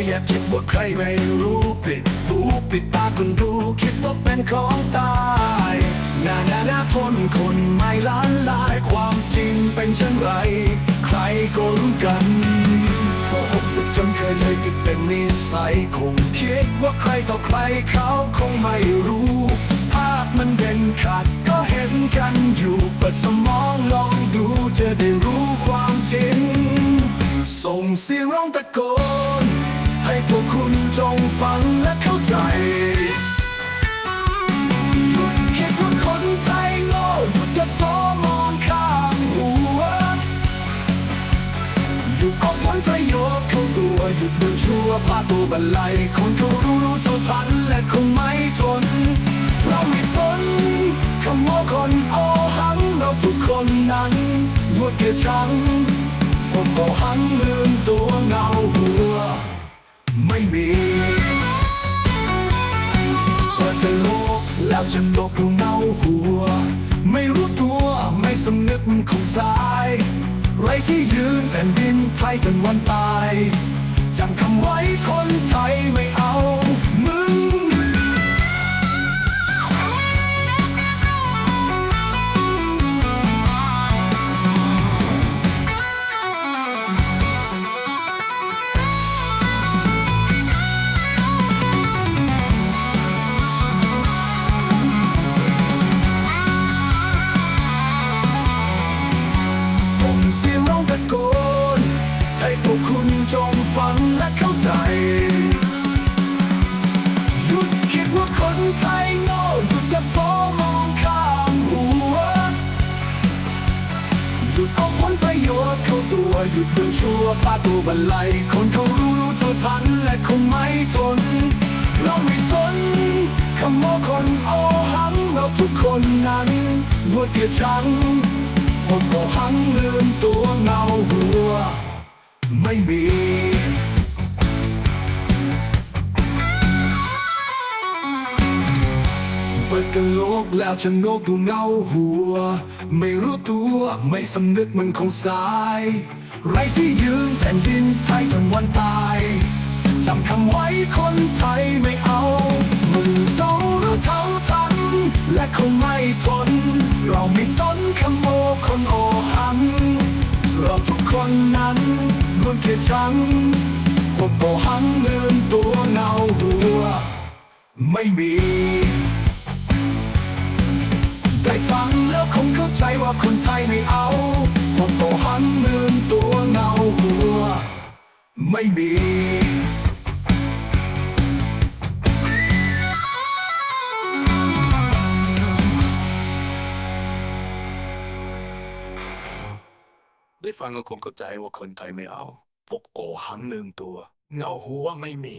อะไรอาไว้อย่าคิดว่าใครไม่รู้ปิดหูปิดตาคนดูคิดว่าเป็นของตายนานานาทนคนไม่ล้านลายความจริงเป็นเช่นไร ใครก็รู้กันโกหกสุดจนเคยเลยติดเป็นนิสัยคงคิดว่าใครต่อใครเขาคงไม่รู้ภาพมันเด่นขาดก็เห็นกันอยู่เปิดสมองลองดูจะได้รู้ความจริงส่งเสียงร้องตะโกน ดเดินชั่วพาตัวบันไลคนเขารู้รู้เท่าทันและคงไม่ทน เราไม่สนคำว่าคนโอหังเราทุกคนนั้นหยุดเกลียดชังผมโอหังลืมตัวเงาหัว ไม่มีเปิดเป็นโลกแล้วจะโลกดูเงาหัว ไม่รู้ตัวไม่สำนึกมันคงสาย ไรที่ยืนแผ่นดินไทยจนวันตาย คนไทยโง่หยุดจะโซมองข้ามหัวหยุดเอาผลประโยชน์เข้าตัวหยุดเดินชั่วปาตัวบันไลคนเขารู้รู้เท่าทันและคงไม่ทน เราไม่สนคำว่าคนโอหังเราทุกคนนั้นรวดเกลียดชังคนโอหังลืมตัวเงาหัว ไม่มี แล้วจะโงกดูเงาหัว ไม่รู้ตัวไม่สำนึกมันคงสาย ไรที่ยืนแผ่นดินไทยจนวันตายจำคำไว้คนไทยไม่เอามึงเศร้าหรือเท่าทัน และคงไม่ทน เราไม่สนคำโมคนโอหัง เราทุกคนนั้นล้วนเกลียดชังพวกโอหังลืมตัวเงาหัว ไม่มี ได้ฟังแล้วคงเข้าใจว่าคนไทยไม่เอาพวกโตหันลืมตัวเงาหัว ไม่มีได้ฟังก็คงเข้าใจว่าคนไทยไม่เอา พวกโอหังลืมตัว เงาหัวไม่มี